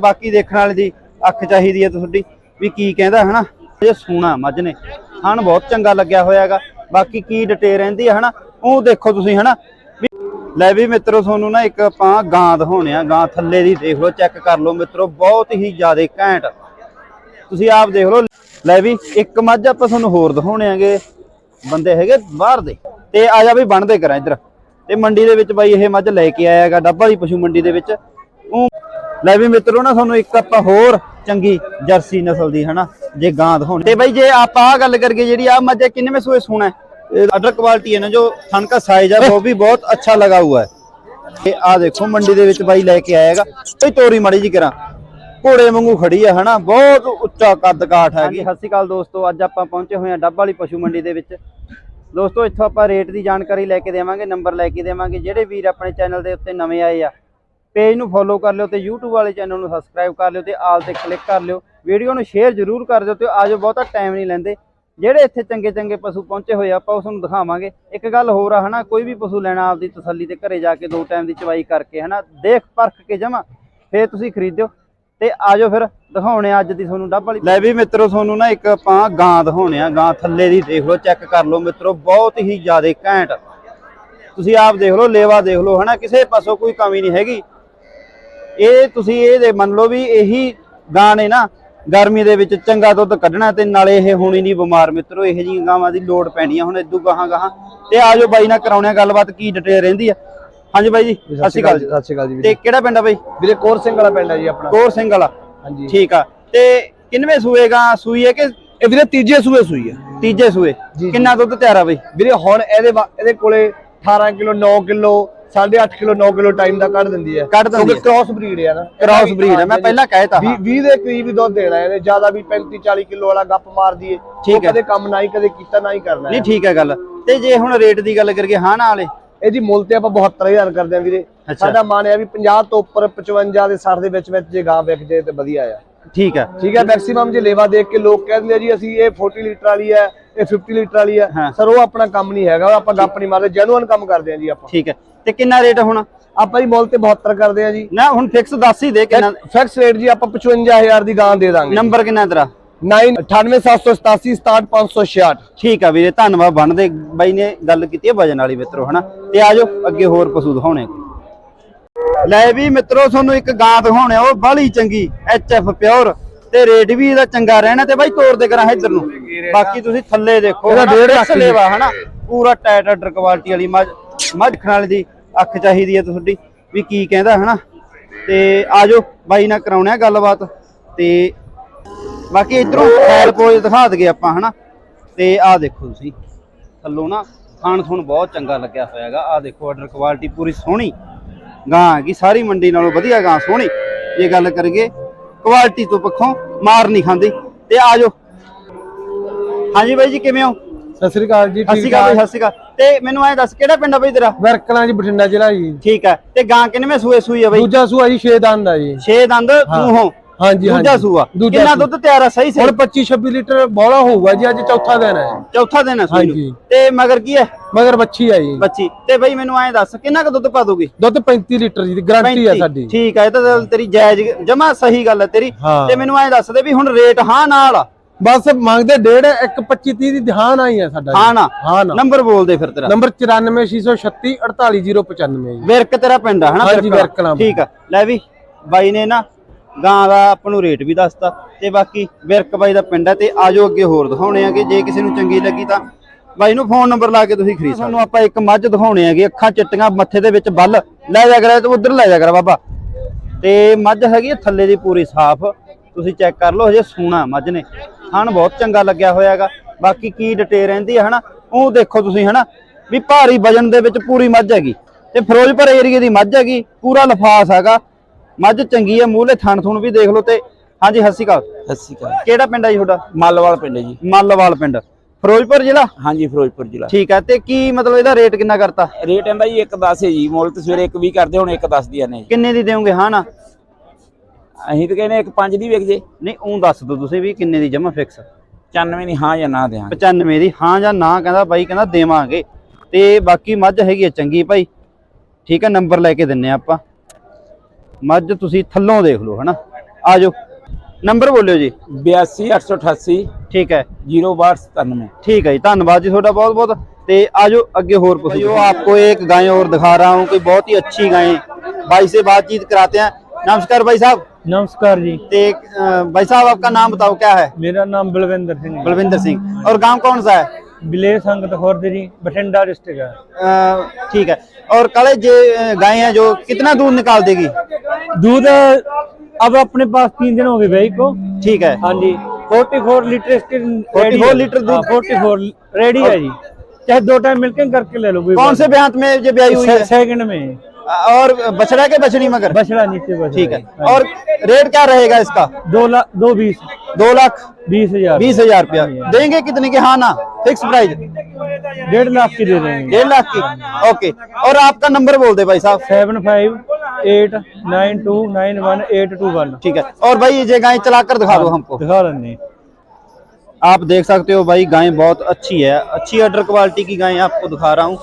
ਬਾਕੀ ਦੇਖਣ ਵਾਲੇ ਦੀ ਅੱਖ ਚਾਹੀਦੀ ਹੈ ਤੁਹਾਡੀ, ਵੀ ਕੀ ਕਹਿੰਦਾ, ਹਨਾ? ਇਹ ਸੋਨਾ ਮੱਝ ਨੇ। ਹਣ ਬਹੁਤ ਚੰਗਾ ਲੱਗਿਆ ਹੋਇਆ ਬਾਕੀ ਕੀ ਡਿਟੇਲ ਰਹਿੰਦੀ ਹੈ, ਹਨਾ? ਉਹ ਦੇਖੋ ਤੁਸੀਂ, ਹਨਾ? ਵੀ ਲੈ ਵੀ ਮਿੱਤਰੋ, ਤੁਹਾਨੂੰ ਨਾ ਇੱਕ ਆਪਾਂ ਗਾਂ ਦਿਖਾਉਣੇ ਆ। ਗਾਂ ਥੱਲੇ ਦੀ ਦੇਖ ਲਓ, ਚੈੱਕ ਕਰ ਲਓ ਮਿੱਤਰੋ, ਬਹੁਤ ਹੀ ਜ਼ਿਆਦਾ ਘੈਂਟ। ਤੁਸੀਂ ਆਪ ਦੇਖ ਲਓ। ਲੈ ਵੀ, ਇੱਕ ਮੱਝ ਆਪਾਂ ਤੁਹਾਨੂੰ ਹੋਰ ਦਿਖਾਉਣੇ ਆਗੇ। ਬੰਦੇ ਹੈਗੇ ਬਾਹਰ ਦੇ। ਤੇ ਆ ਜਾ ਵੀ ਬਣਦੇ ਕਰਾਂ ਇੱਧਰ। ਤੇ ਮੰਡੀ ਦੇ ਵਿੱਚ ਬਾਈ ਇਹ ਮੱਝ ਲੈ ਕੇ ਆਇਆ ਹੈਗਾ, ਡੱਬਾ ਦੀ ਪਸ਼ੂ ਮੰਡੀ ਦੇ ਵਿੱਚ। ਉਹ ਲੈ ਵੀ ਮਿੱਤਰੋ ਨਾ, ਤੁਹਾਨੂੰ ਇੱਕ ਆਪਾਂ ਹੋਰ ਚੰਗੀ ਜਰਸੀ ਨਸਲ ਦੀ, ਹਨਾ, ਜੇ ਗਾਂ ਹੋਣੀ ਤੇ ਬਾਈ ਜੇ ਆਪਾਂ ਆ ਗੱਲ ਕਰਕੇ ਜਿਹੜੀ ਆ ਮੱਝ ਕਿੰਨੇਵੇਂ ਸੂਏ ਸੋਣਾ ਹੈ? ਅਡਰ ਕੁਆਲਿਟੀ ਹੈ ਨਾ, ਜੋ ਥਣ ਦਾ ਸਾਈਜ਼ ਆ ਉਹ ਵੀ ਬਹੁਤ ਅੱਛਾ ਲਗਾ ਹੁਆ ਹੈ। ਤੇ ਆ ਦੇਖੋ, ਮੰਡੀ ਦੇ ਵਿੱਚ ਬਾਈ ਲੈ ਕੇ ਆਏਗਾ ਕੋਈ ਤੋਰੀ ਮੜੀ ਜੀ ਕਰਾਂ। ਘੋੜੇ ਵਾਂਗੂ ਖੜੀ ਹੈ, ਹਨਾ, ਬਹੁਤ ਉੱਚਾ ਕੱਦ ਕਾਠ ਹੈਗੀ। ਸਤਿ ਸ਼੍ਰੀ ਅਕਾਲ ਦੋਸਤੋ, ਅੱਜ ਆਪਾਂ ਪਹੁੰਚੇ ਹੋਏ ਆ ਡੱਬ ਵਾਲੀ ਪਸ਼ੂ ਮੰਡੀ ਦੇ ਵਿੱਚ। ਦੋਸਤੋ, ਇੱਥੋਂ ਆਪਾਂ ਰੇਟ ਦੀ ਜਾਣਕਾਰੀ ਲੈ ਕੇ ਦੇਵਾਂਗੇ ਨੰਬਰ ਲੈ ਕੇ ਦੇਵਾਂਗੇ। ਜਿਹੜੇ ਵੀਰ ਆਪਣੇ ਚੈਨਲ ਦੇ ਉੱਤੇ ਨਵੇਂ ਆਏ ਆ ਪੇਜ ਨੂੰ ਫੋਲੋ ਕਰ ਲਿਓ ਤੇ YouTube ਵਾਲੇ ਚੈਨਲ ਨੂੰ ਸਬਸਕ੍ਰਾਈਬ ਕਰ ਲਿਓ ਤੇ ਆਲ ਤੇ ਕਲਿੱਕ ਕਰ ਲਿਓ। ਵੀਡੀਓ ਨੂੰ ਸ਼ੇਅਰ ਜ਼ਰੂਰ ਕਰ ਦਿਓ ਤੇ ਆਜੋ ਬਹੁਤਾ ਟਾਈਮ ਨਹੀਂ ਲੈਂਦੇ। ਜਿਹੜੇ ਇੱਥੇ ਚੰਗੇ ਚੰਗੇ ਪਸ਼ੂ ਪਹੁੰਚੇ ਹੋਏ ਆ, ਆਪਾਂ ਉਸ ਨੂੰ ਦਿਖਾਵਾਂਗੇ। ਇੱਕ ਗੱਲ ਹੋਰ ਆ, ਹਨਾ, ਕੋਈ ਵੀ ਪਸ਼ੂ ਲੈਣਾ ਆਪਦੀ ਤਸੱਲੀ ਤੇ ਘਰੇ ਜਾ ਕੇ ਦੋ ਟਾਈਮ ਦੀ ਚਵਾਈ ਕਰਕੇ, ਹਨਾ, ਦੇਖ ਪਰਖ ਕੇ ਜਮਾ, ਫੇਰ ਤੁਸੀਂ ਖਰੀਦਿਓ। ਤੇ ਆਜੋ ਫਿਰ, ਦਿਖਾਉਣੇ ਆ ਅੱਜ ਦੀ ਤੁਹਾਨੂੰ ਡੱਬ ਵਾਲੀ। ਲੈ ਵੀ ਮਿੱਤਰੋ, ਤੁਹਾਨੂੰ ਨਾ ਇੱਕ ਆਪਾਂ ਗਾਂ ਦਿਖਾਉਣੇ ਆ, ਗਾਂ ਥੱਲੇ ਦੀ ਦੇਖ ਲਓ ਚੈੱਕ ਕਰ ਲਓ ਮਿੱਤਰੋ, ਬਹੁਤ ਹੀ ਜ਼ਿਆਦਾ ਘੈਂਟ। ਤੁਸੀਂ ਆਪ ਦੇਖ ਲਓ, ਲੇਵਾ ਦੇਖ ਲਓ, ਹਨਾ, ਕਿਸੇ ਪਾਸੋਂ ਕੋਈ ਕਮੀ ਨਹੀਂ ਹੈਗੀ। ਇਹ ਤੁਸੀਂ ਇਹ ਦੇ ਮੰਨ ਲਓ ਵੀ ਇਹੀ ਗਾਂ ਨੇ ਨਾ ਗਰਮੀ ਦੇ ਵਿੱਚ ਚੰਗਾ ਦੁੱਧ ਕੱਢਣਾ ਤੇ ਨਾਲੇ ਇਹ ਹੋਣੀ ਨਹੀਂ ਬਿਮਾਰ ਮਿੱਤਰੋ ਇਹੋ ਜਿਹੀਆਂ ਗਾਵਾਂ ਦੀ ਲੋੜ ਪੈਣੀ ਆ। ਹੁਣ ਇਦੋਂ ਗਾਹਾਂ ਗਾਹਾਂ ਤੇ ਆਜੋ ਬਾਈ ਨਾਲ ਕਰਾਉਣੇ ਆ ਗੱਲਬਾਤ ਕੀ ਡਿਟੇਲ ਰਹਿੰਦੀ ਆ। ਹਾਂਜੀ ਬਾਈ ਜੀ ਸਤਿ ਸ਼੍ਰੀ ਅਕਾਲ ਜੀ ਸਤਿ ਸ਼੍ਰੀ ਅਕਾਲ ਜੀ ਤੇ ਕਿਹੜਾ ਪਿੰਡ ਆ ਬਾਈ? ਵੀਰੇ ਕੋਰ ਸਿੰਘ ਵਾਲਾ ਪਿੰਡ ਹੈ ਜੀ ਆਪਣਾ। ਕੋਰ ਸਿੰਘ ਵਾਲਾ। ਹਾਂਜੀ। ਠੀਕ ਆ। ਤੇ ਕਿੰਨਵੇਂ ਸੂਏ ਗਾਂ ਸੂਈ ਹੈ ਕਿ ਇਹ ਵੀਰੇ ਤੀਜੇ ਸੂਏ ਸੂਈ ਹੈ ਤੀਜੇ ਸੂਏ? ਜੀ। ਕਿੰਨਾ ਦੁੱਧ ਤਿਆਰ ਆ ਬਾਈ? ਵੀਰੇ ਹੁਣ ਇਹਦੇ ਇਹਦੇ ਕੋਲੇ 18 kilo 9 kilo 8.5 kilo 9 kilo time ਦਾ ਕੱਢ ਦਿੰਦੀ ਹੈ। ਕੱਢ ਦਿੰਦੀ ਕ੍ਰਾਸ ਬਰੀਡ ਹੈ ਨਾ। ਕ੍ਰਾਸ ਬਰੀਡ ਹੈ ਮੈਂ ਪਹਿਲਾਂ ਕਹਿਤਾ 20 20 ਦੇ ਕਰੀਬ ਹੀ ਦੁੱਧ ਦੇਣਾ ਇਹਨੇ ਜ਼ਿਆਦਾ ਵੀ 35 40 ਕਿਲੋ ਵਾਲਾ ਗੱਪ ਮਾਰ ਦਈਏ। ਠੀਕ ਹੈ। ਕਦੇ ਕੰਮ ਨਾ ਹੀ ਕਦੇ ਕੀਤਾ ਨਾ ਹੀ ਕਰਨਾ ਨਹੀਂ ਠੀਕ ਹੈ ਗੱਲ। ਤੇ ਜੇ ਹੁਣ ਰੇਟ ਦੀ ਗੱਲ ਕਰੀਏ ਹਾਂ ਨਾ ਵਾਲੇ? ਇਹਦੀ ਮੁੱਲ ਤੇ ਆਪਾਂ 72000 ਕਰਦੇ ਆ ਵੀਰੇ। ਸਾਡਾ ਮਨ ਹੈ ਵੀ 50 ਤੋਂ ਉੱਪਰ 55 ਦੇ 60 ਦੇ ਵਿੱਚ ਵਿੱਚ ਜੇ ਗਾਂ ਵਿਕ ਜੇ ਤੇ ਵਧੀਆ ਆ। ਠੀਕ ਹੈ। ਠੀਕ ਹੈ ਮੈਕਸਿਮਮ ਜੇ ਲੇਵਾ ਦੇਖ ਕੇ ਲੋਕ ਕਹਿ ਦਿੰਦੇ ਆ ਜੀ ਅਸੀਂ ਇਹ 40 ਲੀਟਰ ਵਾਲੀ ਹੈ ਇਹ 50 ਲੀਟਰ ਵਾਲੀ ਹੈ। ਹਾਂ। ਸਰ ਉਹ ਆਪਣਾ ਕੰਮ ਨਹੀਂ ਹੈਗਾ ਉਹ ਆਪਾਂ ਗੱਪ ਨਹੀਂ ਮਾਰਦੇ ਜੈਨੂਅਨ ਕੰਮ ਕਰਦੇ ਆ ਜੀ ਆਪਾਂ। ਠੀਕ ਹੈ। ਤੇ ਕਿੰਨਾ ਰੇਟ ਹੁਣ? ਆਪਾਂ ਹੀ ਮੁੱਲ ਤੇ 72 ਕਰਦੇ ਆ ਜੀ। ਨਾ ਹੁਣ ਫਿਕਸ ਦੱਸ ਹੀ ਦੇ ਕਿੰਨਾ ਫਿਕਸ ਰੇਟ ਜੀ ਆਪਾਂ 55000 ਦੀ ਗਾਂ ਦੇ ਦਾਂਗੇ ਨੰਬਰ ਕਿੰਨਾ ਤੇਰਾ? 9878878666 ਠੀਕ ਆ ਵੀਰੇ ਧੰਨਵਾਦ ਬਣਦੇ ਬਾਈ ਨੇ ਗੱਲ ਕੀਤੀ ਹੈ ਵਜਨ ਵਾਲੀ ਮਿੱਤਰੋ ਹਨਾ? ਤੇ ਆਜੋ ਅੱਗੇ ਹੋਰ ਪਸ਼ੂ ਦਿਖਾਉਣੇ ਲੈ ਵੀ ਮਿੱਤਰੋ ਤੁਹਾਨੂੰ ਇੱਕ ਗਾਂ ਦਿਖਾਉਣੇ ਉਹ ਬਾਹਲੀ ਚੰਗੀ ਐਫ ਪਿਓਰ ਤੇ ਰੇਟ ਵੀ ਇਹਦਾ ਚੰਗਾ ਰਹਿਣਾ ਤੇ ਬਾਈ ਤੋਰ ਦੇ ਕਰਾਂ ਇੱਧਰ ਨੂੰ। ਬਾਕੀ ਤੁਸੀਂ ਥੱਲੇ ਦੇਖੋ ਇਹਦਾ ਹਨਾ, ਡੇਢ fix ਲੱਖ ਦੀ। ਲੇਵਾ ਹਨਾ ਪੂਰਾ ਟਾਈਟ ਆਰਡਰ ਕੁਆਲਿਟੀ ਵਾਲੀ ਮੱਝ ਮੱਝ ਦੇਖਣ ਵਾਲੇ ਦੀ ਅੱਖ ਚਾਹੀਦੀ ਹੈ ਤੁਹਾਡੀ ਵੀ ਕੀ ਕਹਿੰਦਾ ਹਨਾ। ਤੇ ਆਜੋ ਬਾਈ ਨਾਲ ਕਰਾਉਣੇ ਆ ਗੱਲਬਾਤ ਤੇ ਬਾਕੀ ਇਧਰੋਂ ਫਾਇਲ ਪੋਜ ਦਿਖਾ ਦਗੇ ਆਪਾਂ ਹਨਾ। ਤੇ ਆਹ ਦੇਖੋ ਤੁਸੀਂ ਥੱਲੋਂ ਨਾ ਖਾਣ ਥੁਣ ਬਹੁਤ ਚੰਗਾ ਲੱਗਿਆ ਹੋਇਆਗਾ। ਆਹ ਦੇਖੋ ਆਰਡਰ ਕੁਆਲਿਟੀ ਪੂਰੀ ਸੋਹਣੀ। ਗਾਂ ਹੈਗੀ ਸਾਰੀ ਮੰਡੀ ਨਾਲੋਂ ਵਧੀਆ ਗਾਂ ਸੋਹਣੀ। ਜੇ ਗੱਲ ਕਰੀਏ ਕੁਆਲਿਟੀ ਤੋਂ ਪੱਖੋਂ ਮਾਰ ਨਹੀਂ ਖਾਂਦੀ। ਤੇ ਆਜੋ ਹਾਂਜੀ ਬਾਈ ਜੀ ਕਿਵੇਂ ਹੋ? ਸਤਿ ਸ੍ਰੀ ਅਕਾਲ ਜੀ ਸਤਿ ਸ਼੍ਰੀ ਅਕਾਲ ਸਤਿ ਸ਼੍ਰੀ ਅਕਾਲ। ਤੇ ਮੈਨੂੰ ਐਂ ਦੱਸ ਕਿਹੜਾ ਪਿੰਡ ਆ ਬਾਈ ਤੇਰਾ? ਵਰਕਲਾਂ ਜੀ ਬਠਿੰਡਾ ਜ਼ਿਲ੍ਹਾ ਜੀ। ਠੀਕ ਹੈ। ਤੇ ਗਾਂ ਕਿੰਨਵੇਂ ਸੂਏ ਸੂਈ ਆ ਬਾਈ? ਦੂਜਾ ਸੂਆ ਜੀ 6 ਦੰਦ ਆ ਜੀ। ਛੇ ਦੰਦ ਮੂੰਹੋਂ ਹਾਂਜੀ ਦੂਜਾ ਸੂਆ। ਕਿੰਨਾ। ਦੁੱਧ ਤਿਆਰ ਆ ਸਹੀ ਹੁਣ ਸਹੀ। 25 26 ਲੀਟਰ ਬੋਲਾ ਹੋਊਗਾ ਜੀ ਅੱਜ ਚੌਥਾ ਦਿਨ ਹੈ। ਚੌਥਾ ਦਿਨ ਹੈ ਸੂਈ ਨੂੰ। ਤੇ ਮਗਰ ਕੀ ਹੈ? ਮਗਰ ਬੱਚੀ ਆ ਜੀ। ਬੱਚੀ ਤੇ ਬਈ ਮੈਨੂੰ ਐਂ ਦੱਸ ਕਿੰਨਾ ਕੁ ਦੁੱਧ ਪਾ ਦੋਗੇ? ਦੁੱਧ 35 ਲੀਟਰ ਜੀ ਗਾਰੰਟੀ ਆ 35 ਸਾਡੀ। ਠੀਕ ਹੈ ਇਹ ਤਾਂ ਤੇਰੀ ਜਾਇਜ਼ ਜਮਾ ਸਹੀ ਗੱਲ ਹੈ ਤੇਰੀ। ਤੇ ਮੈਨੂੰ ਐਂ ਦੱਸ ਦੇ ਵੀ ਹੁਣ ਰੇਟ ਹਾਂ ਨਾਲ। ਆ ਬਸ ਮੰਗਦੇ ਡੇਢ 1 25 30 ਦੀ ਧਿਆਨ ਆਈ ਆ ਸਾਡਾ। ਹਾਂ ਨਾ ਹਾਂ ਨਾ ਨੰਬਰ ਬੋਲ ਦੇ ਫਿਰ ਤੇਰਾ। ਨੰਬਰ 94636 48095 ਜੀ। ਵਿਰਕ ਤੇਰਾ ਪਿੰਡ ਆ ਹਨਾ ਹਾਂਜੀ, ਵਿਰਕ? ਵਿਰਕ ਵਾਲਾ। ਠੀਕ ਆ। ਲੈ ਵੀ ਬਾਈ ਨੇ ਨਾ ਗਾਂ ਦਾ ਆਪਾਂ ਨੂੰ ਰੇਟ ਵੀ ਦੱਸਤਾ ਤੇ ਬਾਕੀ ਵਿਰਕ ਬਾਈ ਦਾ ਪਿੰਡ ਹੈ ਤੇ ਆਜੋ ਅੱਗੇ ਹੋਰ ਦਿਖਾਉਣੇ ਆਗੇ। ਜੇ ਕਿਸੇ ਨੂੰ ਚੰਗੀ ਲੱਗੀ ਤਾਂ ਬਾਈ ਨੂੰ ਫੋਨ ਨੰਬਰ ਲਾ ਕੇ ਤੁਸੀਂ ਖਰੀਦ ਸਕਦੇ ਤੁਹਾਨੂੰ ਆਪਾਂ ਇੱਕ ਮੱਝ ਦਿਖਾਉਣੇ ਆਗੇ ਅੱਖਾਂ ਚਿੱਟੀਆਂ ਮੱਥੇ ਦੇ ਵਿੱਚ ਬੱਲ। ਲੈ ਜਾ ਕਰ ਤੇ ਉਧਰ ਲੈ ਜਾ ਕਰ ਬਾਬਾ। ਤੇ ਮੱਝ ਹੈਗੀ ਥੱਲੇ ਦੀ ਪੂਰੀ ਸਾਫ਼। ਤੁਸੀਂ ਚੈੱਕ ਕਰ ਲਓ ਹਜੇ ਸੋਹਣਾ ਮੱਝ ਨੇ। ਥਣ ਬਹੁਤ ਚੰਗਾ ਲੱਗਿਆ ਹੋਇਆ ਹੈਗਾ। ਬਾਕੀ ਕੀ ਡਿਟੇਲ ਰਹਿੰਦੀ ਹੈ ਹਨਾ? ਉਹ ਦੇਖੋ ਤੁਸੀਂ ਹਨਾ? ਵੀ ਭਾਰੀ ਵਜਨ ਦੇ ਵਿੱਚ ਪੂਰੀ ਮੱਝ ਹੈਗੀ। ਤੇ ਫਿਰੋਜ਼ਪੁਰ ਏਰੀਏ ਦੀ ਮੱਝ ਹੈਗੀ ਪੂਰਾ ਲਫਾਸ ਹੈਗਾ। ਮੱਝ ਚੰਗੀ ਹੈ ਮੂਹਲੇ ਥਣ ਥੁਣ ਵੀ ਦੇਖ ਲਓ ਤੇ ਹਾਂਜੀ ਸਤਿ ਸ਼੍ਰੀ ਅਕਾਲ। ਸਤਿ ਸ਼੍ਰੀ ਅਕਾਲ। ਕਿਹੜਾ ਪਿੰਡ ਹੈ ਜੀ ਤੁਹਾਡਾ? ਮਾਲਵਾਲ ਪਿੰਡ ਜੀ। ਮੱਲਵਾਲ ਪਿੰਡ। ਫਿਰੋਜ਼ਪੁਰ ਜ਼ਿਲ੍ਹਾ? ਹਾਂਜੀ ਫਿਰੋਜ਼ਪੁਰ ਜ਼ਿਲ੍ਹਾ। ਠੀਕ ਹੈ ਤੇ ਕੀ ਮਤਲਬ ਇਹਦਾ ਰੇਟ ਕਿੰਨਾ ਕਰਤਾ? ਰੇਟ ਇਹਦਾ ਜੀ 1.10 ਹੈ ਜੀ ਮੁੱਲ ਤੇ ਸਵੇਰੇ 1.20 ਕਰਦੇ ਹੁਣ 1.10 ਦੀਆਂ ਨੇ ਜੀ। ਕਿੰਨੇ ਦੀ ਦੇਵੋਗੇ ਹਾਂ ਨਾ? ਅਸੀਂ ਤਾਂ ਕਹਿੰਦੇ 1.5 ਦੀ ਵਿਕ ਜੇ। ਨਹੀਂ ਉਹ ਦੱਸ ਦਿਓ ਤੁਸੀਂ ਵੀ ਕਿੰਨੇ ਦੀ ਜਮਾ ਫਿਕਸ 95 ਦੀ ਹਾਂ ਜਾਂ ਨਾ ਦਿਆਂਗੇ 95 ਦੀ ਹਾਂ ਜਾਂ ਨਾ ਕਹਿੰਦਾ ਬਾਈ ਕਹਿੰਦਾ ਦੇਵਾਂਗੇ। ਤੇ ਬਾਕੀ ਮੱਝ ਹੈਗੀ ਚੰਗੀ ਭਾਈ। ਠੀਕ ਹੈ ਨੰਬਰ ਲੈ ਕੇ ਦਿੰਨੇ ਆ ਆਪਾਂ। ਮੱਝ ਤੁਸੀਂ ਥੱਲੋਂ ਦੇਖ ਲਓ ਹਨਾ ਆ ਜਾਓ ਨੰਬਰ ਬੋਲਿਓ ਜੀ 82 888 ਠੀਕ ਹੈ 06297 ठीक है जी धन्यवाद जी थोड़ा बहुत बहुत ते आज अगे और पूछो जो आपको एक गाय और दिखा रहा हूँ कोई बहुत ही अच्छी गाय भाई से बातचीत कराते हैं नमस्कार भाई साहब नमस्कार जी ते अ, भाई साहब आपका नाम बताओ क्या है मेरा नाम बलविंदर सिंह है बलविंदर सिंह और गांव कौन सा है विलेज संगत खुर्द जी बठिंडा डिस्ट्रिक्ट है अ, ठीक है और काले जे अ, गाय है जो कितना दूध निकाल देगी दूध अब अपने पास तीन दिन हो गए भाई को ठीक है हाँ जी फोर्टी फोर लीटर इसके 44 लीटर दूध? फोर्टी फोर रेडी है जी चाहे दो टाइम मिलकर करके ले लो कोई कौन से ब्यांत में जो ब्याई हुई है सेकंड में और बछड़ा के बछड़ी मगर? बछड़ा नीचे ठीक है। हाँ। और रेट क्या रहेगा इसका? दो लाख दो बीस। दो लाख? बीस हज़ार। बीस हज़ार रुपया। देंगे कितने के? हाँ ना। फिक्स प्राइस डेढ़ लाख की दे देंगे। डेढ़ लाख की। ओके और आपका नंबर बोल दे भाई साहब। Seven five eight nine two nine one eight two one. ठीक है। और भाई ये गाय चलाकर दिखा दो हमको। दिखा लेंगे आप देख सकते हो भाई गाय बहुत अच्छी है। अच्छी अडर क्वालिटी की गाय आपको दिखा रहा हूँ।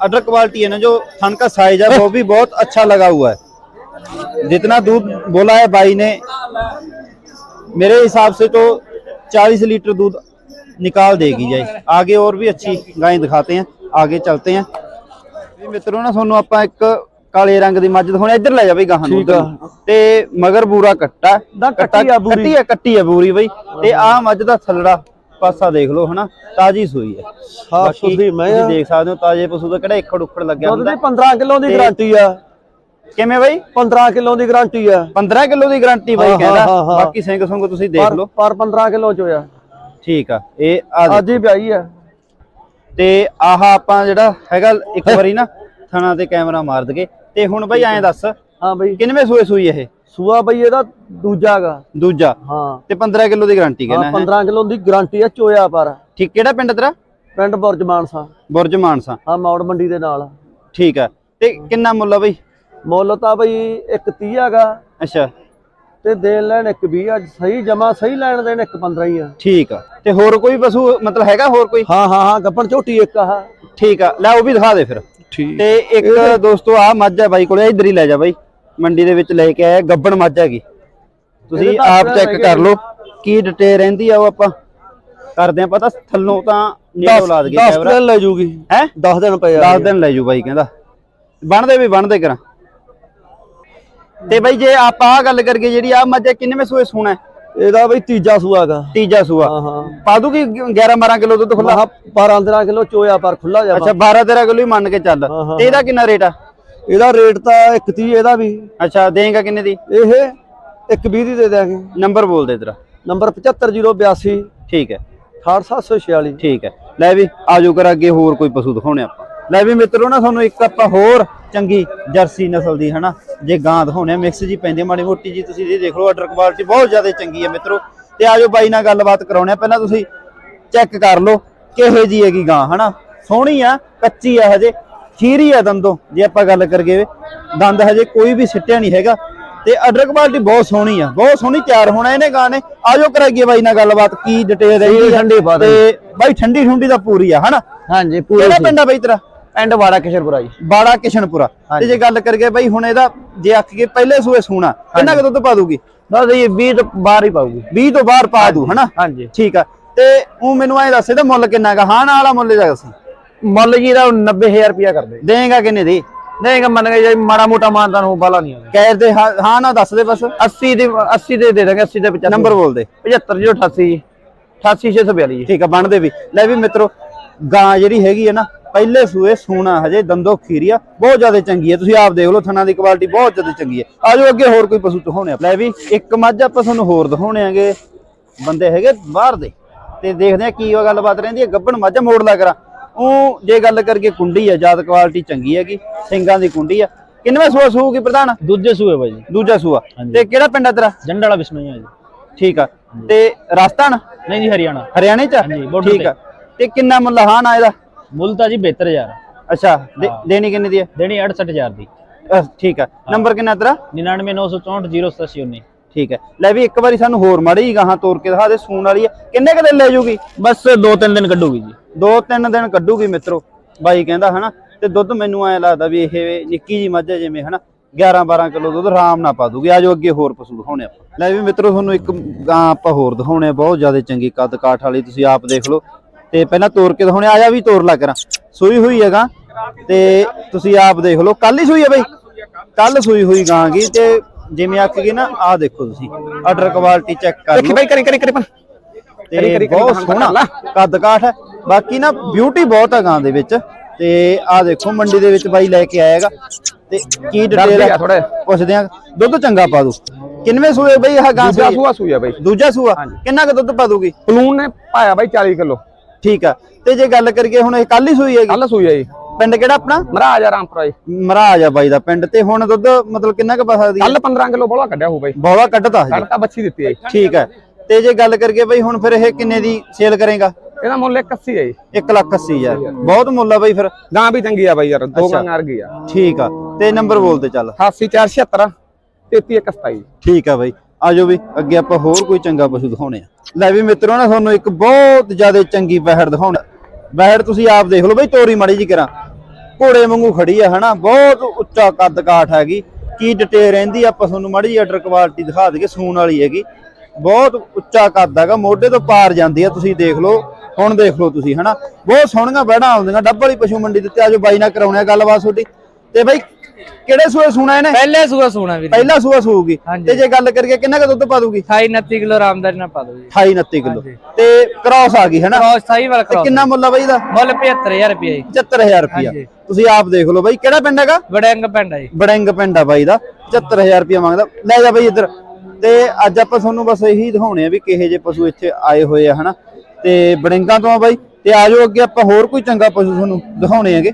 अडर क्वालिटी है ना जो थन का साइज है वो भी बहुत अच्छा लगा हुआ है जितना दूध बोला है भाई ने मेरे हिसाब से तो 40 लीटर दूध निकाल देगी जाए आगे और भी अच्छी गाय दिखाते हैं ਆਗੇ ਚੱਲਤੇ हैं ਵੀ ਮਿੱਤਰੋ ਨਾ ਤੁਹਾਨੂੰ ਆਪਾਂ ਇੱਕ ਕਾਲੇ ਰੰਗ ਦੀ ਮੱਝ ਦਿਖਾਉਣੀ ਇੱਧਰ ਲੈ ਜਾ ਬਈ ਗਾਹਾਂ ਨੂੰ ਉੱਧਰ ਨੂੰ। ਤੇ ਮਗਰ ਬੂਰਾ ਕੱਟਾ ਨਾ, ਕੱਟੀ ਆ ਬੂਰੀ। ਕੱਟੀ ਆ ਕੱਟੀ ਆ ਬੂਰੀ ਬਈ ਤੇ ਆ ਮੱਝ ਦਾ ਥੱਲੜਾ ਪਾਸਾ ਦੇਖ ਲਓ ਹਨਾ? ਤਾਜੀ ਸੂਈ ਹੈ। ਸਾਫ਼ ਸੁਥਰੀ ਮੈਂ ਤੁਸੀਂ ਦੇਖ ਸਕਦੇ ਹੋ ਤਾਜੇ ਪਸ਼ੂ ਦਾ ਕਿਹੜਾ ਇੱਖੜ ਉੱਖੜ ਲੱਗਿਆ ਦੁੱਧ ਹੁੰਦਾ। ਦੀ 15 ਕਿਲੋ ਦੀ ਤੇ- ਗਾਰੰਟੀ ਆ। ਕਿਵੇਂ ਬਈ? 15 ਕਿਲੋ ਦੀ ਗਾਰੰਟੀ ਆ। 15 ਕਿਲੋ ਦੀ ਗਾਰੰਟੀ ਬਾਈ ਹਾਂ, ਕਹਿੰਦਾ। ਹਾਂ, ਹਾਂ। ਬਾਕੀ ਸਿੰਘ ਸੁੰਗ ਤੁਸੀਂ ਦੇਖ ਪਰ ਲਓ। ਪਰ 15 ਕਿਲੋ ਚ ਆ ਠੀਕ ਆ ਇਹ ਆ ਦੇਖੋ। ਅੱਜ ਹੀ ਵਿਆਹੀ ਆ। ਤੇ ਆਹ ਆਪਾਂ ਜਿਹੜਾ ਹੈਗਾ ਇੱਕ ਵਾਰੀ ਨਾ ਥਣਾ ਤੇ ਕੈਮਰਾ ਮਾਰ ਦਗੇ ਤੇ ਹੁਣ ਬਈ ਐਂ ਦੱਸ ਹਾਂ ਬਈ। ਕਿੰਨਵੇਂ ਸੂਏ ਸੂਈ ਇਹ? ਸੂਆ ਬਈ ਇਹਦਾ ਦੂਜਾ ਗਾ। ਦੂਜਾ। ਹਾਂ। ਤੇ 15 ਕਿਲੋ ਦੀ ਗਾਰੰਟੀ ਕਹਿੰਦਾ ਹੈ 15 ਕਿਲੋ ਦੀ ਗਾਰੰਟੀ ਆ ਚੋਇਆ ਪਰ। ਠੀਕ ਕਿਹੜਾ ਪਿੰਡ ਤੇਰਾ? ਪਿੰਡ ਬੁਰਜ ਮਾਨਸਾ। ਬੁਰਜ ਮਾਨਸਾ। ਹਾਂ ਮੌੜ ਮੰਡੀ ਦੇ ਨਾਲ। ਠੀਕ ਆ। ਤੇ ਕਿੰਨਾ ਮੁੱਲ ਆ ਬਈ? ਮੁੱਲ ਤਾਂ ਬਈ ਇੱਕ 30 ਹੈਗਾ ਅੱਛਾ। ਤੇ ਦੇਣ ਲੈਣ ਇੱਕ 20 ਅੱਜ ਸਹੀ ਜਮਾ ਸਹੀ ਲੈਣ ਦੇਣ ਇੱਕ 15 ਹੀ ਆ। ਠੀਕ ਆ। ਤੇ ਹੋਰ ਕੋਈ ਪਸ਼ੂ ਮਤਲਬ ਹੈਗਾ ਹੋਰ ਕੋਈ? ਹਾਂ ਹਾਂ ਹਾਂ ਗੱਪਣ ਝੋਟੀ ਇੱਕ ਆ। ਠੀਕ ਆ। ਲੈ ਉਹ ਵੀ ਦਿਖਾ ਦੇ ਫਿਰ। ਠੀਕ। ਤੇ ਇੱਕ ਦੋਸਤੋ ਆ ਮੱਝ ਹੈ ਬਾਈ ਕੋਲੇ। ਇੱਧਰ ਹੀ ਲੈ ਜਾ ਬਾਈ। ਮੰਡੀ ਦੇ ਵਿੱਚ ਲੈ ਕੇ ਆਇਆ ਗੱਬਣ ਮੱਝ ਹੈਗੀ। ਤੁਸੀਂ ਆਪ ਚੈੱਕ ਕਰ ਲਓ ਕੀ ਡਿਟੇਲ ਰਹਿੰਦੀ ਆ ਉਹ ਆਪਾਂ ਕਰਦੇ ਆ ਪਤਾ ਥੱਲੋਂ ਤਾਂ ਨੀਡੋ ਲਾ ਦਗੇ 10 ਕੈਮਰਾ। ਦਿਨ ਲੈ ਜੂਗੀ। ਹੈ? 10 ਦਿਨ ਪਏ ਆ 10 ਦਿਨ ਲੈ ਜੂ ਬਾਈ ਕਹਿੰਦਾ। ਬਣਦੇ ਵੀ ਬਣਦੇ ਕਰਾਂ। ਤੇ ਬਾਈ ਜੇ ਆਪਾਂ ਆ ਗੱਲ ਕਰਕੇ ਜਿਹੜੀ ਆ ਮੱਝ ਕਿੰਨੇ ਸੂਏ ਸੂਣਾ? ਇਹਦਾ ਬਈ ਤੀਜਾ ਸੂਆ ਤੀਜਾ ਸੂਆ। ਹਾਂ ਹਾਂ। ਪਾ ਦੂਗੀ 11 12 ਕਿਲੋ ਦੁੱਧ ਖੁੱਲਾ ਮਹਾ 12 15 ਕਿਲੋ ਚੋਇਆ ਪਰ ਖੁੱਲਾ ਜਾ ਅੱਛਾ 12 13 ਕਿਲੋ ਹੀ ਮੰਨ ਕੇ ਚੱਲ। ਤੇ ਇਹਦਾ ਕਿੰਨਾ ਰੇਟ ਆ? ਇਹਦਾ ਰੇਟ ਤਾਂ 130 ਇਹਦਾ ਵੀ ਅੱਛਾ ਦੇਂਗਾ ਕਿੰਨੇ ਦੀ? ਇਹ 120 ਦੀ ਦੇ ਦਿਆਂਗੇ। ਨੰਬਰ ਬੋਲ ਦੇ ਤੇਰਾ ਨੰਬਰ 75082 ਠੀਕ ਹੈ। 6746 ਠੀਕ ਹੈ। ਲੈ ਵੀ ਆਜੋ ਕਰ ਅੱਗੇ ਹੋਰ ਕੋਈ ਪਸ਼ੂ ਦਿਖਾਉਣੇ ਆਪਾਂ। ਲੈ ਵੀ ਮਿੱਤਰੋ ਨਾ ਤੁਹਾਨੂੰ ਇੱਕ ਆਪਾਂ ਹੋਰ ਚੰਗੀ ਜਰਸੀ ਨਸਲ ਦੀ ਹਨਾ? ਜੇ ਗਾਂ ਦਿਖਾਉਣੇ ਆ ਮਿਕਸ ਜੀ ਪੈਂਦੀ ਆ ਮਾੜੀ ਮੋਟੀ ਜੀ ਤੁਸੀਂ ਇਹ ਦੇਖ ਲਓ ਆਰਡਰ ਕੁਆਲਿਟੀ ਬਹੁਤ ਜ਼ਿਆਦਾ ਚੰਗੀ ਹੈ ਮਿੱਤਰੋ। ਤੇ ਆਜੋ ਬਾਈ ਨਾਲ ਗੱਲਬਾਤ ਕਰਾਉਣੇ ਆ। ਪਹਿਲਾਂ ਤੁਸੀਂ ਚੈੱਕ ਕਰ ਲਓ ਕਿਹੇ ਜੀ ਹੈਗੀ ਗਾਂ ਹਨਾ? ਸੋਹਣੀ ਆ ਕੱਚੀ ਆ ਹਜੇ। ਖੀਰੀ ਆ ਦੰਦੋਂ ਜੇ ਆਪਾਂ ਗੱਲ ਕਰਗੇ ਦੰਦ ਹਜੇ ਕੋਈ ਵੀ ਸਿੱਟਿਆ ਨਹੀਂ ਹੈਗਾ। ਤੇ ਆਰਡਰ ਕੁਆਲਿਟੀ ਬਹੁਤ ਸੋਹਣੀ ਆ ਬਹੁਤ ਸੋਹਣੀ ਤਿਆਰ ਹੋਣਾ ਇਹਨੇ ਗਾਂ ਨੇ ਆਜੋ ਕਰਾਈਏ ਬਾਈ ਨਾਲ ਗੱਲਬਾਤ ਕੀ ਡਿਟੇਲ ਰਹੀ ਠੰਡੀ ਦੇ। ਤੇ ਬਾਈ ਠੰਡੀ ਠੁੰਡੀ ਦਾ ਪੂਰੀ ਆ ਹਨਾ? ਹਾਂਜੀ ਕਿਹੜਾ ਪਿੰਡ ਆ ਬਾਈ ਤੇਰਾ? ਐਂਡ ਵਾੜਾ ਕਿਸ਼ਨਪੁਰਾ ਜੀ। ਬਾੜਾ ਕਿਸ਼ਨਪੁਰਾ। ਤੇ ਜੇ ਗੱਲ ਕਰਗੇ ਬਾਈ ਹੁਣ ਇਹਦਾ ਜੇ ਅੱਖ ਕੇ ਪਹਿਲੇ ਸੂਏ ਸੂਣਾ ਕਿੰਨਾ ਕੁ ਦੁੱਧ ਪਾ ਦੂਗੀ? ਬਸ ਇਹ 20 ਤੋਂ ਬਾਹਰ ਹੀ ਪਾਊਗੀ। 20 ਤੋਂ ਬਾਹਰ ਪਾ ਦੂ ਹਨਾ? ਹਾਂਜੀ। ਠੀਕ ਆ। ਤੇ ਉਹ ਮੈਨੂੰ ਐ ਦੱਸ ਇਹਦਾ ਮੁੱਲ ਕਿੰਨਾ ਗਾ ਹਾਂ ਨਾਲ ਵਾਲਾ ਮੁੱਲ ਜਾ ਦੱਸ। ਮੁੱਲ ਜੀ ਦਾ 90000 ਰੁਪਿਆ ਕਰਦੇ ਦੇਂਗਾ ਕਿੰਨੇ ਦੀ? ਨਹੀਂ ਮੰਨ ਗਏ ਜੀ ਮਾੜਾ ਮੋਟਾ ਮਾਨਦਾਨ ਹੋ ਬਾਲਾ ਨਹੀਂ ਆਉਂਦਾ ਕੈਰ ਦੇ ਹਾਂ ਹਾਂ ਨਾ ਦੱਸ ਦੇ ਬਸ। 80 ਦੇ 80 ਦੇ ਦੇ ਦਾਂਗੇ 80 ਦੇ 95 ਨੰਬਰ ਬੋਲ ਦੇ। 75088 ਜੀ 88642 ਜੀ। ਠੀਕ ਆ ਬਣਦੇ ਵੀ। ਲੈ ਵੀ ਮਿੱਤਰੋ ਗਾਂ ਜਿਹੜੀ ਹੈਗੀ ਹੈ ਨਾ ਪਹਿਲੇ ਸੂਏ ਸੂਣਾ ਹਜੇ ਦੰਦੋ ਖੀਰੀਆ ਬਹੁਤ ਜ਼ਿਆਦਾ ਚੰਗੀ ਹੈ ਤੁਸੀਂ ਆਪ ਦੇਖ ਲਓ ਥਣਾ ਦੀ ਕੁਆਲਿਟੀ ਬਹੁਤ ਜ਼ਿਆਦਾ ਚੰਗੀ ਹੈ ਆਜੋ ਅੱਗੇ ਹੋਰ ਕੋਈ ਪਸ਼ੂ ਦਿਖਾਉਣੇ ਆ। ਲੈ ਵੀ ਇੱਕ ਮੱਝ ਆਪਾਂ ਤੁਹਾਨੂੰ ਹੋਰ ਦਿਖਾਉਣੇ ਆਗੇ। ਬੰਦੇ ਹੈਗੇ ਬਾਹਰ ਦੇ। ਤੇ ਦੇਖਦੇ ਆ ਕੀ ਉਹ ਗੱਲਬਾਤ ਰਹਿੰਦੀ ਹੈ ਗੱਬਣ ਮੱਝ ਮੋੜ ਲਾ ਕਰਾਂ। ਉਹ ਜੇ ਗੱਲ ਕਰਕੇ ਕੁੰਡੀ ਆ ਜਾਤ ਕੁਆਲਿਟੀ ਚੰਗੀ ਹੈਗੀ ਸਿੰਘਾਂ ਦੀ ਕੁੰਡੀ ਆ। ਕਿੰਨਵੇਂ ਸੂਆ ਸੂਗੀ ਪ੍ਰਧਾਨ? ਦੂਜੇ ਸੂਏ ਬਾਈ ਜੀ। ਦੂਜਾ ਸੂਆ। ਤੇ ਕਿਹੜਾ ਪਿੰਡ ਆ ਤੇਰਾ? ਜੰਡ ਵਾਲਾ ਬਿਸ਼ਨੋਈ ਆ ਜੀ। ਠੀਕ ਆ। ਤੇ ਰਾਜਸਥਾਨ ਨਹੀਂ ਜੀ ਹਰਿਆਣਾ। ਹਰਿਆਣੇ ਚ ਠੀਕ ਆ। ਤੇ ਕਿੰਨਾ ਮੁੱਲ ਹਾਂ ਨਾ ਇਹਦਾ? ਮੁੱਲ ਤਾਂ ਜੀ 72000 ਅੱਛਾ ਦੇ- ਦੇਣੀ ਕਿੰਨੀ ਦੀ ਹੈ ਦੇਣੀ 68000 ਦੀ। ਠੀਕ ਆ। ਨੰਬਰ ਕਿੰਨਾ ਤੇਰਾ? 9994608719 ਠੀਕ ਹੈ ਲੈ ਵੀ ਇੱਕ ਵਾਰੀ ਸਾਨੂੰ ਹੋਰ ਮਾੜੀ ਜਿਹੀ ਗਾਹਾਂ ਤੋਰ ਕੇ ਦਿਖਾ ਦੇ ਸੂਣ ਵਾਲੀ ਆ। ਕਿੰਨੇ ਕਦੇ ਲੈ ਜੂਗੀ? ਬਸ 2-3 ਦਿਨ ਕੱਢੂਗੀ ਜੀ। ਦੋ ਤਿੰਨ ਦਿਨ ਕੱਢੂਗੀ ਮਿੱਤਰੋ ਬਾਈ ਕਹਿੰਦਾ ਹਨਾ ਤੇ ਦੁੱਧ ਮੈਨੂੰ ਐ ਲੱਗਦਾ ਵੀ ਇਹ ਨਿੱਕੀ ਜੀ ਮੱਝ ਜਿਵੇਂ ਹਨਾ 11 12 ਕਿਲੋ ਦੁੱਧ ਆਰਾਮ ਨਾਲ ਪਾ ਦੂਗੀ। ਆਜੋ ਅੱਗੇ ਹੋਰ ਪਸ਼ੂ ਦਿਖਾਉਣੇ ਆਪਾਂ। ਲੈ ਵੀ ਮਿੱਤਰੋ ਤੁਹਾਨੂੰ ਇੱਕ ਗਾਂ ਆਪਾਂ ਹੋਰ ਦਿਖਾਉਣੇ ਆ ਬਹੁਤ ਜ਼ਿਆਦਾ ਚੰਗੀ ਕੱਦ ਕਾਠ ਵਾਲੀ ਤੁਸੀਂ ਆਪ ਦੇਖ ਲਓ। ਤੇ ਪਹਿਲਾਂ ਤੋਰ ਕੇ ਦਿਖਾਉਣੇ ਆਜਾ ਵੀ ਤੋਰ ਲਾ ਕਰਾਂ। ਸੂਈ ਹੋਈ ਹੈਗਾ ਤੇ ਤੁਸੀਂ ਆਪ ਦੇਖ ਲਓ। ਕੱਲ ਹੀ ਸੂਈ ਹੈ ਬਈ? ਕੱਲ ਸੂਈ ਹੋਈ ਗਾਂ ਗੀ ਤੇ ਜਿਵੇਂ ਆਖ ਗਈ ਨਾ ਆਹ ਦੇਖੋ ਤੁਸੀਂ ਆਰਡਰ ਕੁਆਲਿਟੀ ਚੈੱਕ ਕਰ ਲਓ। ਬਾਈ ਕਰੀ ਕਰੀ ਕਰੀ ਤੇ ਬਹੁਤ ਸੋਹਣਾ ਕੱਦ ਕਾਠ ਹੈ। ਬਾਕੀ ਨਾ ਬਿਊਟੀ ਬਹੁਤ ਹੈ ਗਾਂ ਦੇ ਵਿੱਚ। ਤੇ ਆਹ ਦੇਖੋ ਮੰਡੀ ਦੇ ਵਿੱਚ ਬਾਈ ਲੈ ਕੇ ਆਏਗਾ ਤੇ ਕੀ ਡਿਟੇਲ ਹੈ ਥੋੜਾ ਪੁੱਛਦੇ ਆ। ਦੁੱਧ ਚੰਗਾ ਪਾ ਦੂ। ਕਿੰਨਵੇਂ ਸੂਏ ਬਈ ਇਹ ਗਾਂ ਦੂਜਾ ਸੂਈ? ਸੂਆ ਸੂਆ ਬਾਈ। ਦੂਜਾ ਸੂਆ? ਕਿੰਨਾ ਕੁ ਦੁੱਧ ਪਾ ਦੂਗੀ? ਪਲੂਨ ਨੇ ਪਾਇਆ ਬਾਈ 40 ਕਿਲੋ। ਠੀਕ ਆ। ਤੇ ਜੇ ਗੱਲ ਕਰੀਏ ਹੁਣ ਇਹ ਕੱਲ ਹੀ ਸੂਈ ਹੈਗੀ। ਕੱਲ ਸੂਆ ਜੀ। ਪਿੰਡ ਕਿਹੜਾ ਆਪਣਾ? ਮਹਾਰਾਜ ਰਾਮਪੁਰਾ ਜੀ। ਮਹਾਰਾਜ ਆ ਬਾਈ ਦਾ ਪਿੰਡ। ਤੇ ਹੁਣ ਦੁੱਧ ਮਤਲਬ ਕਿੰਨਾ ਕੁ ਪਾ ਸਕਦੀ ਹੈ ਕੱਲ 15 ਕਿਲੋ ਬੋਲਾ ਕੱਢਿਆ ਹੋ ਬਾਈ। ਬੌਲਾ ਕੱਢਤਾ ਹਜੇ ਕੱਢਤਾ ਬੱਚੀ ਦਿੱਤੀ ਹੈ ਠੀਕ ਹੈ ਤੇ ਜੇ ਗੱਲ ਕਰੀਏ ਬਈ ਹੁਣ ਫਿਰ ਇਹ ਕਿੰਨੇ ਦੀ ਸੇਲ ਕਰੇਗਾ? ਇਹਦਾ ਮੁੱਲ 81 ਹੈ ਜੀ। 1 ਲੱਖ 80 ਹਜ਼ਾਰ ਬਹੁਤ ਮੁੱਲ ਆ ਬਈ ਫਿਰ। ਗਾਂ ਵੀ ਚੰਗੀ ਆ ਬਾਈ ਯਾਰ ਦੋ। ਗਾਂ ਆ ਗਈ ਆ। ਠੀਕ ਆ। ਤੇ ਨੰਬਰ ਬੋਲ ਤੇ ਚੱਲ। 88476 33127 ਠੀਕ ਆ ਬਈ। ਆਜੋ ਵੀ ਅੱਗੇ ਆਪਾਂ ਹੋਰ ਕੋਈ ਚੰਗਾ ਪਸ਼ੂ ਦਿਖਾਉਣੇ ਆ। ਲੈ ਵੀ ਮਿੱਤਰੋ ਨਾ ਤੁਹਾਨੂੰ ਇੱਕ ਬਹੁਤ ਜ਼ਿਆਦਾ ਚੰਗੀ ਬਹਿੜ ਦਿਖਾਉਣਾ। ਬਹਿੜ ਤੁਸੀਂ ਆਪ ਦੇਖ ਲਓ ਬਈ ਤੋਰੀ ਮਾੜੀ ਜੀ ਕਰਾਂ। ਘੋੜੇ ਵਾਂਗੂ ਖੜੀ ਆ ਹਨਾ? ਬਹੁਤ ਉੱਚਾ ਕੱਦ ਕਾਠ ਹੈਗੀ। ਕੀ ਡਿਟੇਲ ਰਹਿੰਦੀ ਆ, ਆਪਾਂ ਤੁਹਾਨੂੰ ਮਾੜੀ ਜੀ ਆਰਡਰ ਕੁਆਲਿਟੀ ਦਿਖਾ ਦਈਏ ਸੂਣ ਵਾਲੀ ਹੈਗੀ। ਬਹੁਤ ਉੱਚਾ ਕੱਦ ਹੈਗਾ ਮੋਢੇ ਤੋਂ ਪਾਰ ਜਾਂਦੀ ਆ ਤੁਸੀਂ ਦੇਖ ਲਓ। ਹੁਣ ਦੇਖ ਲਓ ਤੁਸੀਂ ਹਨਾ? ਬਹੁਤ ਸੋਹਣੀਆਂ ਬਹਿੜਾਂ ਆਉਂਦੀਆਂ ਡੱਬ ਵਾਲੀ ਪਸ਼ੂ ਮੰਡੀ ਦਿੱਤੇ ਆਜੋ ਬਾਈ ਨਾਲ ਕਰਾਉਣੇ ਗੱਲਬਾਤ ਤੁਹਾਡੀ। ਤੇ ਬਈ ਕਿਹੜੇ ਸੂਏ ਸੂਣਾ ਇਹਨੇ? ਪਹਿਲੇ ਸੂਆ ਸੋਣਾ ਵੀਰ। ਪਹਿਲਾ ਸੂਆ ਸੂਗੀ। ਤੇ ਜੇ ਗੱਲ ਕਰੀਏ ਕਿੰਨਾ ਕੁ ਦੁੱਧ ਪਾ ਦੂਗੀ 28 29 ਕਿਲੋ ਆਰਾਮਦਾਰੀ ਨਾਲ ਪਾ ਦੋ ਜੀ 28 29 ਕਿਲੋ ਤੇ ਕ੍ਰਾਸ ਆ ਗਈ ਹੈ ਨਾ ਕ੍ਰੋਸ ਸਾਈ ਵਾਲਾ ਤੇ ਕ੍ਰੋਸ ਕਿੰਨਾ ਮੁੱਲ ਆ ਬਾਈ ਦਾ ਮੁੱਲ 75000 ਰੁਪਏ ਜੀ। 75000 ਰੁਪਿਆ ਹਾਂਜੀ। ਤੁਸੀਂ ਆਪ ਦੇਖ ਲਓ ਬਾਈ ਕਿਹੜਾ ਪਿੰਡ ਹੈਗਾ? ਬੜਿੰਗ ਪਿੰਡ ਆ ਜੀ। ਬੜਿੰਗ ਪਿੰਡ ਆ ਬਾਈ ਦਾ। 75000 ਰੁਪਿਆ ਮੰਗਦਾ। ਲੈ ਜਾ ਬਾਈ ਇੱਧਰ। ਤੇ ਅੱਜ ਆਪਾਂ ਤੁਹਾਨੂੰ ਬਸ ਇਹੀ ਦਿਖਾਉਣੇ ਆ ਵੀ ਕਿਹੇ ਜੇ ਪਸ਼ੂ ਇੱਥੇ ਆਏ ਹੋਏ ਆ ਹਨਾ? ਤੇ ਬੜਿੰਗਾਂ ਤੋਂ ਆ ਬਾਈ। ਤੇ ਆਜੋ ਅੱਗੇ ਆਪਾਂ ਹੋਰ ਕੋਈ ਚੰਗਾ ਪਸ਼ੂ ਤੁਹਾਨੂੰ ਦਿਖਾਉਣੇ ਹੈਗੇ।